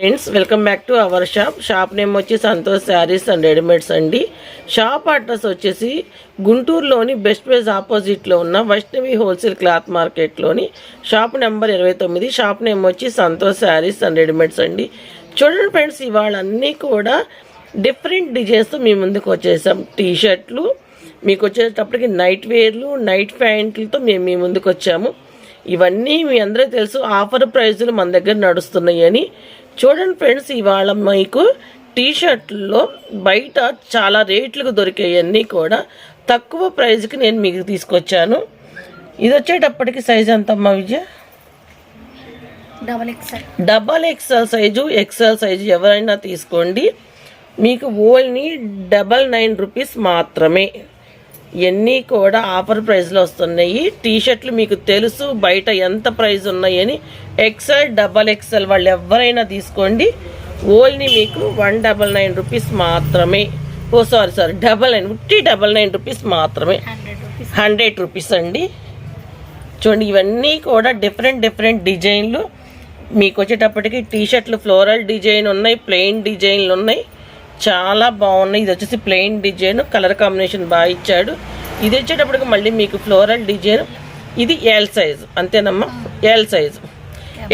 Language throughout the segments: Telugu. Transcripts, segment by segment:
Friends welcome back to our shop shop name వచ్చి సంతోష్ శారీస్ అండ్ రెడీమేడ్స్ అండి. షాప్ అడ్రస్ వచ్చేసి గుంటూరులోని బెస్ట్ ప్లేస్ ఆపోజిట్లో ఉన్న వైష్ణవి హోల్సేల్ క్లాత్ మార్కెట్లోని షాప్ నెంబర్ ఇరవై తొమ్మిది. షాప్ నేమ్ వచ్చి సంతోష్ శారీస్ అండ్ రెడీమేడ్స్ అండి. చూడండి ఫ్రెండ్స్ ఇవాళ అన్నీ కూడా డిఫరెంట్ డిజైన్స్తో మీ ముందుకు వచ్చేసాం. టీ షర్ట్లు మీకు వచ్చేటప్పటికి నైట్ వేర్లు నైట్ ప్యాంట్లతో మేము మీ ముందుకు వచ్చాము. ఇవన్నీ మీ అందరూ తెలుసు ఆఫర్ ప్రైజులు మన దగ్గర నడుస్తున్నాయి అని. చూడండి ఫ్రెండ్స్ ఇవాళ మీకు టీ షర్ట్లో బయట చాలా రేట్లకు దొరికేవన్నీ కూడా తక్కువ ప్రైజ్కి నేను మీకు తీసుకొచ్చాను. ఇది వచ్చేటప్పటికి సైజ్ ఎంతమ్మా Vijaya? Double XL. Double XL size XL size ఎవరైనా తీసుకోండి. మీకు ఓన్లీ డబల్ నైన్ రూపీస్ మాత్రమే. ఇవన్నీ కూడా ఆఫర్ ప్రైస్లో వస్తున్నాయి. టీ షర్ట్లు మీకు తెలుసు బయట ఎంత ప్రైస్ ఉన్నాయని. ఎక్సెల్ డబల్ ఎక్సెల్ వాళ్ళు ఎవరైనా తీసుకోండి. ఓన్లీ మీకు వన్ డబల్ నైన్ రూపీస్ మాత్రమే. ఓ sorry sorry double nine fifty double nine rupees మాత్రమే. Hundred rupees. హండ్రెడ్ రూపీస్ అండి. చూడండి ఇవన్నీ కూడా డిఫరెంట్ డిఫరెంట్ డిజైన్లు. మీకు వచ్చేటప్పటికి టీ షర్ట్లు ఫ్లోరల్ డిజైన్ ఉన్నాయి ప్లెయిన్ డిజైన్లు ఉన్నాయి. చాలా బాగున్నాయి. ఇది వచ్చేసి ప్లెయిన్ డిజైన్ కలర్ కాంబినేషన్ బాగా ఇచ్చాడు. ఇది వచ్చేటప్పటికి మళ్ళీ మీకు ఫ్లోరల్ డిజైన్ ఇది ఎల్ సైజు అంతేనమ్మా? L size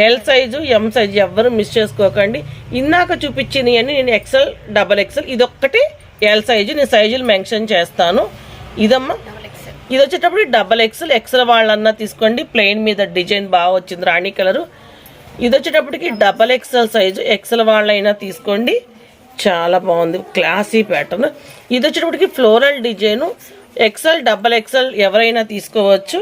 L size M size ఎవ్వరు మిస్ చేసుకోకండి. ఇందాక చూపించినవి అని నేను ఎక్సెల్ డబల్ ఎక్సెల్ ఇది ఒక్కటి ఎల్ సైజు నేను సైజులు మెన్షన్ చేస్తాను. ఇదమ్మా? ఇది వచ్చేటప్పుడు డబల్ ఎక్స్ఎల్ ఎక్స్ఎల్ వాళ్ళన్నా తీసుకోండి. ప్లెయిన్ మీద డిజైన్ బాగా వచ్చింది రాణి కలరు ఇది వచ్చేటప్పటికి డబల్ ఎక్స్ఎల్ సైజు ఎక్స్ఎల్ వాళ్ళైనా తీసుకోండి. చాలా బాగుంది. క్లాసీ ప్యాటర్న్ ఇది వచ్చేటప్పటికి floral design XL double XL ఎవరైనా తీసుకోవచ్చు.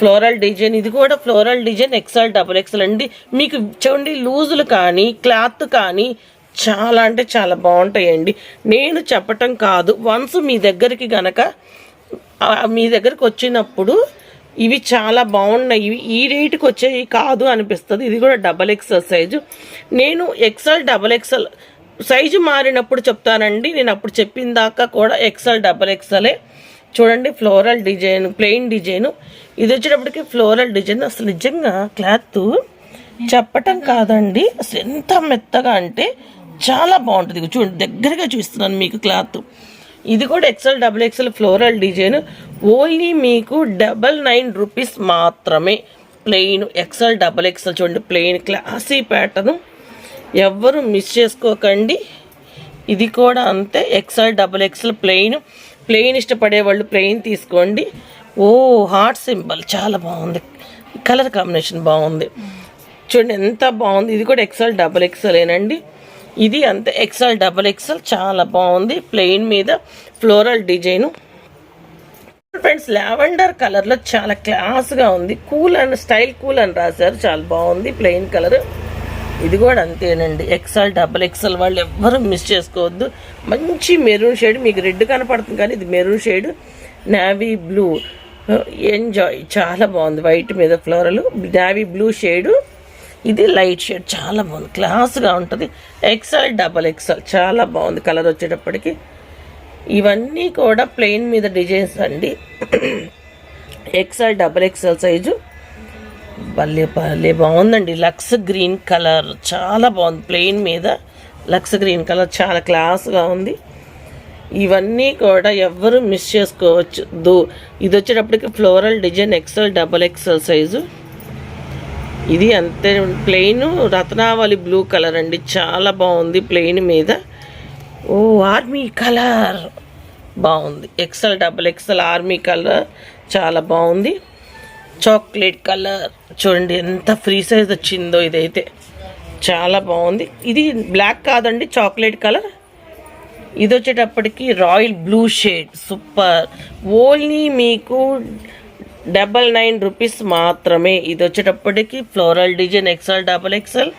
ఫ్లోరల్ డిజైన్ ఇది కూడా floral design XL double XL అండి. మీకు చూడండి లూజులు కానీ క్లాత్ కానీ చాలా అంటే చాలా బాగుంటాయండి. నేను చెప్పటం కాదు. వన్స్ మీ దగ్గరికి గనక మీ దగ్గరికి వచ్చినప్పుడు ఇవి చాలా బాగున్నాయి. ఇవి ఈ రేటుకి వచ్చేవి కాదు అనిపిస్తుంది. ఇది కూడా డబల్ ఎక్సెల్ సైజు నేను ఎక్సెల్ డబల్ ఎక్సెల్ సైజు మారినప్పుడు చెప్తానండి. నేను అప్పుడు చెప్పిన దాకా కూడా ఎక్సెల్ డబల్ ఎక్సెలే చూడండి ఫ్లోరల్ డిజైన్ ప్లెయిన్ డిజైన్ ఇది వచ్చేటప్పటికి ఫ్లోరల్ డిజైన్ అసలు నిజంగా క్లాత్ చెప్పటం కాదండి. అసలు ఎంత మెత్తగా అంటే చాలా బాగుంటుంది. చూడండి దగ్గరగా చూస్తున్నాను మీకు క్లాత్. ఇది కూడా XL double XL floral design only మీకు డబల్ నైన్ రూపీస్ మాత్రమే. ప్లెయిన్ ఎక్సెల్ డబల్ ఎక్సెల్ చూడండి ప్లెయిన్ క్లాసీ ప్యాటర్ను ఎవ్వరు మిస్ చేసుకోకండి. ఇది కూడా అంతే. XL double XL plain plain ఇష్టపడే వాళ్ళు ప్లెయిన్ తీసుకోండి. ఓ హార్ట్ సింబల్ చాలా బాగుంది. కలర్ కాంబినేషన్ బాగుంది. చూడండి ఎంత బాగుంది. ఇది కూడా ఎక్స్ఎల్ డబుల్ ఎక్సెల్ ఏనండి. ఇది అంతే. ఎక్స్ఎల్ డబుల్ ఎక్స్ఎల్ చాలా బాగుంది. ప్లెయిన్ మీద ఫ్లోరల్ డిజైను ఫ్రెండ్స్ లావెండర్ కలర్లో చాలా క్లాస్గా ఉంది. కూల్ అండ్ స్టైల్ కూల్ అని రాశారు. చాలా బాగుంది. ప్లెయిన్ కలర్ ఇది కూడా అంతేనండి. ఎక్సెల్ డబల్ ఎక్సెల్ వాళ్ళు ఎవ్వరూ మిస్ చేసుకోవద్దు. మంచి మెరూన్ షేడ్ మీకు రెడ్ కనపడుతుంది కానీ ఇది maroon shade navy blue enjoy చాలా బాగుంది. వైట్ మీద ఫ్లోరల్ నావీ బ్లూ షేడు ఇది లైట్ షేడ్ చాలా బాగుంది. క్లాస్గా ఉంటుంది. ఎక్సెల్ డబల్ ఎక్సెల్ చాలా బాగుంది కలర్ వచ్చేటప్పటికి. ఇవన్నీ కూడా ప్లెయిన్ మీద డిజైన్స్ అండి. ఎక్సెల్ డబల్ ఎక్సెల్ సైజు భలే భలే బాగుందండి. లక్స్ గ్రీన్ కలర్ చాలా బాగుంది. ప్లెయిన్ మీద లక్స్ గ్రీన్ కలర్ చాలా క్లాస్గా ఉంది. ఇవన్నీ కూడా ఎవ్వరు మిస్ చేసుకోవచ్చు. దో ఇది వచ్చేటప్పటికి floral design XL double XL size. ఇది అంతే ప్లెయిన్ రత్నావళి బ్లూ కలర్ అండి. చాలా బాగుంది ప్లెయిన్ మీద. ఓ ఆర్మీ కలర్ బాగుంది. XL double XL army colour చాలా బాగుంది. చాక్లెట్ కలర్ చూడండి ఎంత ఫ్రీ సైజ్ వచ్చిందో ఇదైతే. చాలా బాగుంది. ఇది బ్లాక్ కాదండి చాక్లెట్ కలర్. ఇది వచ్చేటప్పటికి royal blue shade. Super. Only మీకు డబల్ నైన్ రూపీస్ మాత్రమే. ఇది వచ్చేటప్పటికి floral design XL double XL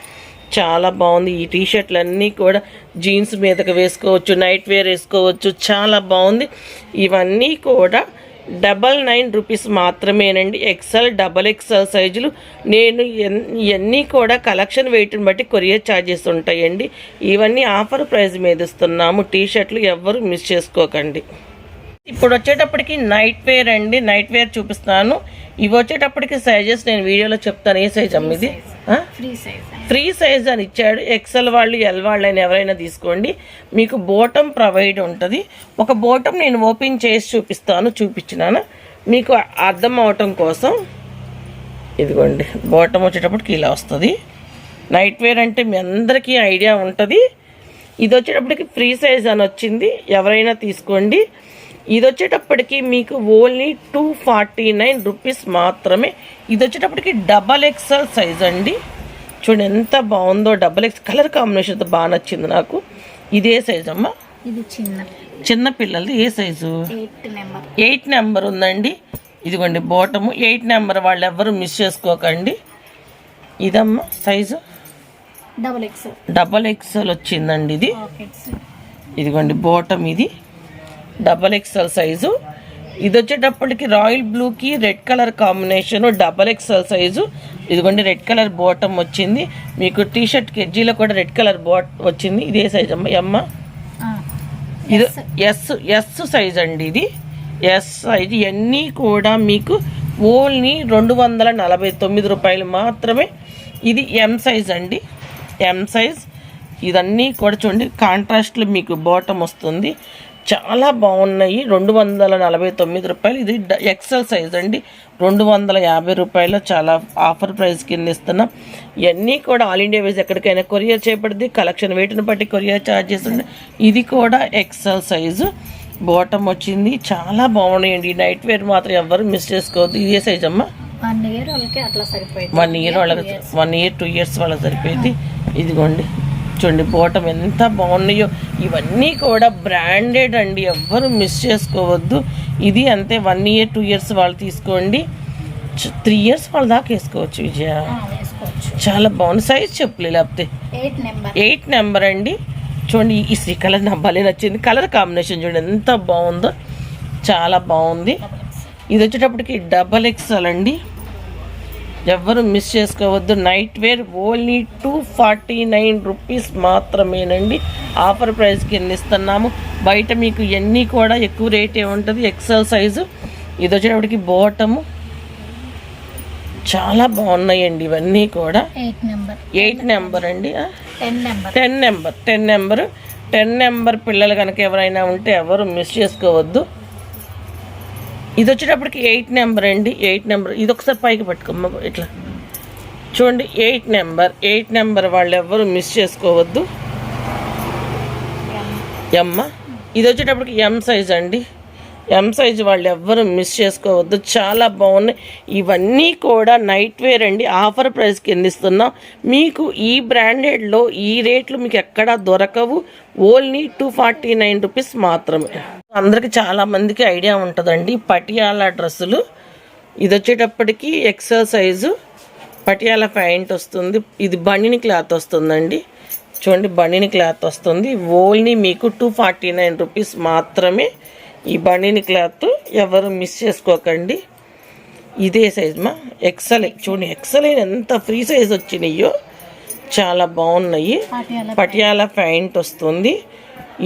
చాలా బాగుంది. ఈ టీ షర్ట్లు అన్నీ కూడా జీన్స్ మీదకి వేసుకోవచ్చు నైట్ వేర్ వేసుకోవచ్చు. చాలా బాగుంది. ఇవన్నీ కూడా డబల్ నైన్ రూపీస్ మాత్రమేనండి. ఎక్సెల్ డబల్ ఎక్సెల్ సైజులు నేను ఎన్ని ఇవన్నీ కూడా కలెక్షన్ వెయిట్ని బట్టి కొరియర్ ఛార్జెస్ ఉంటాయండి. ఇవన్నీ ఆఫర్ ప్రైస్ మీద ఇస్తున్నాము. టీ షర్ట్లు ఎవ్వరు మిస్ చేసుకోకండి. ఇప్పుడు వచ్చేటప్పటికి నైట్ వేర్ అండి. నైట్ వేర్ చూపిస్తాను ఇవి వచ్చేటప్పటికి సైజెస్ నేను వీడియోలో చెప్తాను. ఏ సైజ్ అమ్మ ఇది? ఆ? ఫ్రీ సైజ్ ఫ్రీ సైజ్ అని ఇచ్చాడు. ఎక్సెల్ వాళ్ళు ఎల్ వాళ్ళు అని ఎవరైనా తీసుకోండి. మీకు బోటం ప్రొవైడ్ ఉంటుంది. ఒక బోటం నేను ఓపెన్ చేసి చూపిస్తాను. చూపించినాను? మీకు అర్థం అవటం కోసం ఇదిగోండి. బోటం వచ్చేటప్పటికి ఇలా వస్తుంది. నైట్ వేర్ అంటే మీ అందరికీ ఐడియా ఉంటుంది. ఇది వచ్చేటప్పటికి ఫ్రీ సైజ్ అని వచ్చింది. ఎవరైనా తీసుకోండి. ఇది వచ్చేటప్పటికి మీకు only two forty nine rupees మాత్రమే. ఇది వచ్చేటప్పటికి డబల్ ఎక్స్ఎల్ సైజ్ అండి. చూడండి ఎంత బాగుందో డబల్ ఎక్స్ కలర్ కాంబినేషన్ బాగా నచ్చింది నాకు. ఇదే సైజ్ అమ్మా. ఇది చిన్న. చిన్న పిల్లలది ఏ సైజు? Eight number. ఉందండి. ఇదిగోండి బోటము. ఎయిట్ నెంబర్ వాళ్ళు ఎవ్వరు మిస్ చేసుకోకండి. ఇదమ్మా size? Double X double XL వచ్చిందండి ఇది. ఇదిగోండి బోటం ఇది. Double XL size. ఇది వచ్చేటప్పటికి రాయల్ బ్లూకి red colour combination double XL size. ఇదిగోండి రెడ్ కలర్ బోటం వచ్చింది. మీకు టీ షర్ట్ కెజ్జీలో కూడా రెడ్ కలర్ బోట్ వచ్చింది. ఇదే సైజ్ అమ్మ అమ్మ? ఇది ఎస్ ఎస్ సైజ్ అండి ఇది. S size. ఇవన్నీ కూడా మీకు ఓన్లీ రెండు వందల నలభై తొమ్మిది రూపాయలు మాత్రమే. ఇది ఎం సైజ్ అండి. M size. ఇదన్నీ కూడా చూడండి కాంట్రాస్ట్లో మీకు బాటమ్ వస్తుంది. చాలా బాగున్నాయి. రెండు వందల నలభై తొమ్మిది రూపాయలు. ఇది ఎక్సెల్ సైజ్ అండి. రెండు వందల యాభై రూపాయలు చాలా ఆఫర్ ప్రైస్ కింద ఇస్తున్నాం. ఇవన్నీ కూడా ఆల్ ఇండియా వైజ్ ఎక్కడికైనా కొరియర్ చేయబడింది కలెక్షన్ వెయిట్ని బట్టి కొరియర్ ఛార్జెస్ ఉన్నాయి ఇది కూడా ఎక్సెల్ సైజు బాటమ్ వచ్చింది. చాలా బాగున్నాయండి. నైట్ వేర్ మాత్రం ఎవ్వరు మిస్ చేసుకోవద్దు. ఇదే సైజ్ అమ్మా. వన్ ఇయర్ వాళ్ళకి అట్లా సరిపోయింది. వన్ ఇయర్ వాళ్ళకి వన్ ఇయర్ టూ ఇయర్స్ వాళ్ళకి సరిపోయింది. ఇదిగోండి. చూడండి బోటం ఎంత బాగున్నాయో. ఇవన్నీ కూడా బ్రాండెడ్ అండి ఎవ్వరు మిస్ చేసుకోవద్దు. ఇది అంతే వన్ ఇయర్ టూ ఇయర్స్ వాళ్ళు తీసుకోండి. త్రీ ఇయర్స్ వాళ్ళ దాకా వేసుకోవచ్చు విజయ. చాలా బాగుంది. సైజ్ చెప్పలే లేకపోతే. ఎయిట్ నెంబర్ ఎయిట్ నెంబర్ అండి. చూడండి ఈ శ్రీ కలర్ నా భలే నచ్చింది. కలర్ కాంబినేషన్ చూడండి ఎంత బాగుందో. చాలా బాగుంది. ఇది వచ్చేటప్పటికి డబల్ ఎక్స్ఎల్ అండి ఎవ్వరు మిస్ చేసుకోవద్దు. Nightwear only two forty nine rupees మాత్రమేనండి. ఆఫర్ ప్రైస్ కింద ఇస్తున్నాము. బయట మీకు ఇవన్నీ కూడా ఎక్కువ రేటే ఉంటుంది. ఎక్సెల్ సైజు ఇది వచ్చేటప్పటికి బోటము చాలా బాగున్నాయండి ఇవన్నీ కూడా. ఎయిట్ నెంబర్ అండి ten number ten number ten number పిల్లలు కనుక ఎవరైనా ఉంటే ఎవరు మిస్ చేసుకోవద్దు. ఇది వచ్చేటప్పటికి ఎయిట్ నెంబర్ అండి. ఎయిట్ నెంబర్ ఇది ఒకసారి పైకి పట్టుకోమ్మ. ఇట్లా. చూడండి ఎయిట్ నెంబర్ ఎయిట్ నెంబర్ వాళ్ళు ఎవరు మిస్ చేసుకోవద్దు. ఎమ్మ ఇది వచ్చేటప్పటికి ఎం సైజ్ అండి. ఎం సైజ్ వాళ్ళు ఎవ్వరు మిస్ చేసుకోవద్దు. చాలా బాగున్నాయి. ఇవన్నీ కూడా నైట్ వేర్ అండి. ఆఫర్ ప్రైస్ కింద ఇస్తున్నాం. మీకు ఈ బ్రాండెడ్లో ఈ రేట్లు మీకు ఎక్కడా దొరకవు. Only two forty nine rupees మాత్రమే. అందరికి చాలా మందికి ఐడియా ఉంటుందండి. పటియాలా డ్రెస్సులు. ఇది వచ్చేటప్పటికి ఎక్సెల్ సైజు పటియాలా ప్యాంట్ వస్తుంది. ఇది బండిని క్లాత్ వస్తుందండి. చూడండి బండిని క్లాత్ వస్తుంది. ఓన్లీ మీకు టూ ఫార్టీ నైన్ రూపీస్ మాత్రమే. ఈ బండిని క్లాత్ ఎవరు మిస్ చేసుకోకండి. ఇదే సైజ్ మా ఎక్సెల్ చూడండి ఎక్సెల్ ఎంత ఫ్రీ సైజ్ వచ్చినాయో చాలా బాగున్నాయి. పాటియాల పటియాలా ప్యాంట్ వస్తుంది.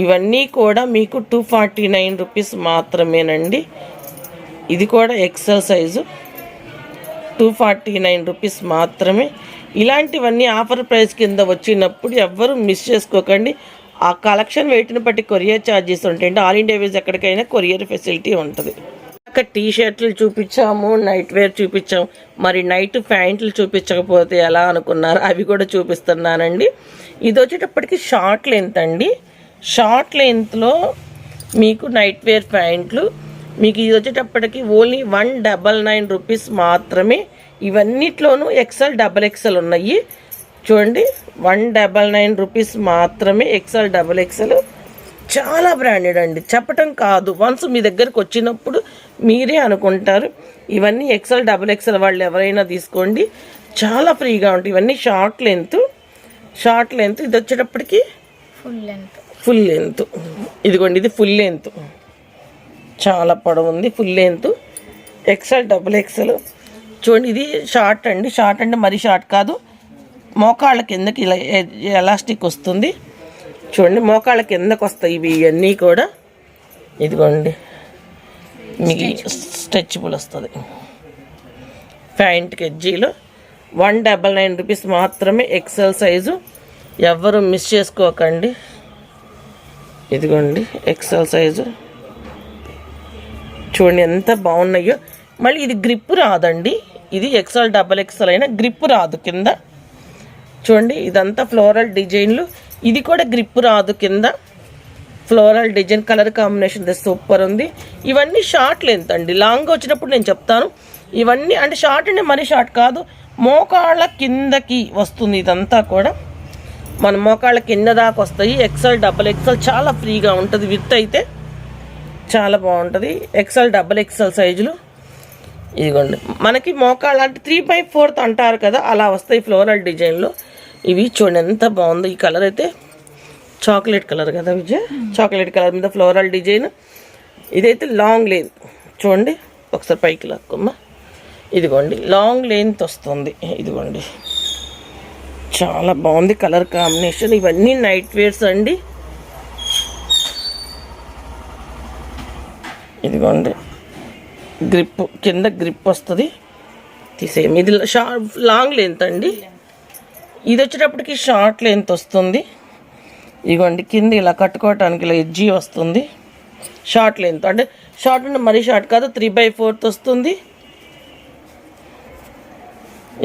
ఇవన్నీ కూడా మీకు టూ ఫార్టీ నైన్ రూపీస్ మాత్రమేనండి. ఇది కూడా XL size two forty nine rupees మాత్రమే. ఇలాంటివన్నీ ఆఫర్ ప్రైస్ కింద వచ్చినప్పుడు ఎవ్వరూ మిస్ చేసుకోకండి. ఆ కలెక్షన్ వెయిట్ని బట్టి కొరియర్ ఛార్జెస్ ఉంటాయి. అంటే ఆల్ ఇండియా వేస్ ఎక్కడికైనా కొరియర్ ఫెసిలిటీ ఉంటుంది. అక్కడ టీ షర్ట్లు చూపించాము నైట్ వేర్ చూపించాము. మరి నైట్ ప్యాంట్లు చూపించకపోతే ఎలా అనుకున్నారు? అవి కూడా చూపిస్తున్నానండి. ఇది వచ్చేటప్పటికి షార్ట్ లెంత్ అండి. షార్ట్ లెంత్లో మీకు నైట్ వేర్ ప్యాంట్లు మీకు ఇది వచ్చేటప్పటికి only one double nine rupees మాత్రమే. ఇవన్నిట్లోనూ ఎక్సెల్ డబల్ ఎక్సెల్ ఉన్నాయి. చూడండి వన్ డబల్ నైన్ రూపీస్ మాత్రమే ఎక్సెల్ డబల్ ఎక్సెల్ చాలా బ్రాండెడ్ అండి. చెప్పటం కాదు. వన్స్ మీ దగ్గరకు వచ్చినప్పుడు మీరే అనుకుంటారు. ఇవన్నీ ఎక్సెల్ డబుల్ ఎక్సెల్ వాళ్ళు ఎవరైనా తీసుకోండి. చాలా ఫ్రీగా ఉంటాయి. ఇవన్నీ షార్ట్ లెంత్. Short length. ఇది వచ్చేటప్పటికి ఫుల్ లెంత్. Full length. ఇదిగోండి ఇది ఫుల్ లెంత్. చాలా పొడవు ఉంది. Full length. XL double XL చూడండి ఇది షార్ట్ అండి. షార్ట్ అంటే మరీ షార్ట్ కాదు. మోకాళ్ళ కిందకి ఇలా ఎ- ఎలాస్టిక్ వస్తుంది? చూడండి మోకాళ్ళ కిందకి వస్తాయి ఇవి ఇవన్నీ కూడా. ఇదిగోండి. మీకు స్ట్రెచబుల్ వస్తుంది. ప్యాంట్ కెజ్జీలు వన్ డబల్ నైన్ రూపీస్ మాత్రమే ఎక్సెల్ సైజు. ఎవ్వరు మిస్ చేసుకోకండి. ఇదిగోండి ఎక్సెల్ సైజు. చూడండి ఎంత బాగున్నాయో. మళ్ళీ ఇది గ్రిప్ రాదండి. ఇది ఎక్సెల్ డబల్ ఎక్సెల్ అయినా గ్రిప్ రాదు కింద. చూడండి ఇదంతా ఫ్లోరల్ డిజైన్లు. ఇది కూడా గ్రిప్ రాదు కింద. Floral design colour combination super ఉంది. ఇవన్నీ షార్ట్ లెంత్ అండి. లాంగ్ వచ్చినప్పుడు నేను చెప్తాను. ఇవన్నీ అంటే షార్ట్ అంటే మరీ షార్ట్ కాదు. మోకాళ్ళ కిందకి వస్తుంది ఇదంతా కూడా. మన మోకాళ్ళ కింద దాకా వస్తాయి. ఎక్సెల్ డబల్ ఎక్సెల్ చాలా ఫ్రీగా ఉంటుంది. విత్ అయితే చాలా బాగుంటుంది. ఎక్సెల్ డబల్ ఎక్సెల్ సైజులు ఇదిగోండి. మనకి మోకాళ్ళ అంటే త్రీ బై ఫోర్త్ అంటారు కదా అలా వస్తాయి ఫ్లోరల్ డిజైన్లో. ఇవి చూడండి ఎంత బాగుందో. ఈ కలర్ అయితే చాక్లెట్ కలర్ కదా విజయ్? చాక్లెట్ కలర్ మీద ఫ్లోరల్ డిజైన్. ఇదైతే లాంగ్ లెంత్ చూడండి ఒకసారి పైకి లాక్కమ్మ ఇదిగోండి లాంగ్ లెంత్ వస్తుంది. ఇదిగోండి. చాలా బాగుంది కలర్ కాంబినేషన్. ఇవన్నీ నైట్ వేర్స్ అండి. ఇదిగోండి గ్రిప్ కింద గ్రిప్ వస్తుంది. తీసేయం. ఇది షార్ప్ లాంగ్ లెంత్ అండి. ఇది వచ్చేటప్పటికి షార్ట్ లెంత్ వస్తుంది. ఇదిగోండి కింద ఇలా కట్టుకోవటానికి ఇలా ఎడ్జీ వస్తుంది. Short length. అంటే షార్ట్ అంటే మరీ షార్ట్ కాదు త్రీ బై ఫోర్త్ వస్తుంది.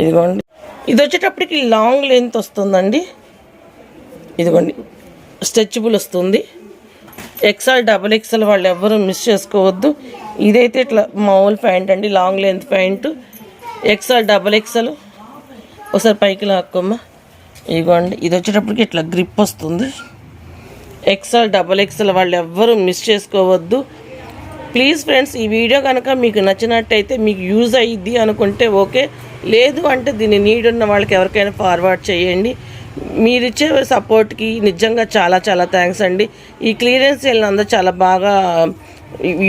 ఇదిగోండి. ఇది వచ్చేటప్పటికి లాంగ్ లెంత్ వస్తుందండి. ఇదిగోండి స్ట్రెచబుల్ వస్తుంది. ఎక్స్ఎల్ డబుల్ ఎక్స్ఎల్ వాళ్ళు ఎవ్వరూ మిస్ చేసుకోవద్దు. ఇదైతే ఇట్లా మామూలు ప్యాంట్ అండి long length pant. XL double XL. ఒకసారి పైకి లాక్కోమ్మా. ఇదిగోండి ఇది వచ్చేటప్పటికి ఇట్లా గ్రిప్ వస్తుంది. ఎక్స్ఎల్ డబల్ ఎక్స్ఎల్ వాళ్ళు ఎవ్వరూ మిస్ చేసుకోవద్దు. ప్లీజ్ ఫ్రెండ్స్ ఈ వీడియో కనుక మీకు నచ్చినట్టయితే మీకు యూజ్ అయ్యిద్ది అనుకుంటే ఓకే లేదు అంటే దీన్ని నీడ్ ఉన్న వాళ్ళకి ఎవరికైనా ఫార్వర్డ్ చేయండి. మీరిచ్చే సపోర్ట్కి నిజంగా చాలా చాలా థ్యాంక్స్ అండి. ఈ క్లియరెన్స్ సేల్ని అందరూ చాలా బాగా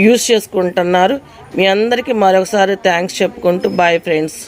యూజ్ చేసుకుంటున్నారు. మీ అందరికీ మరొకసారి థ్యాంక్స్ చెప్పుకుంటూ బాయ్ ఫ్రెండ్స్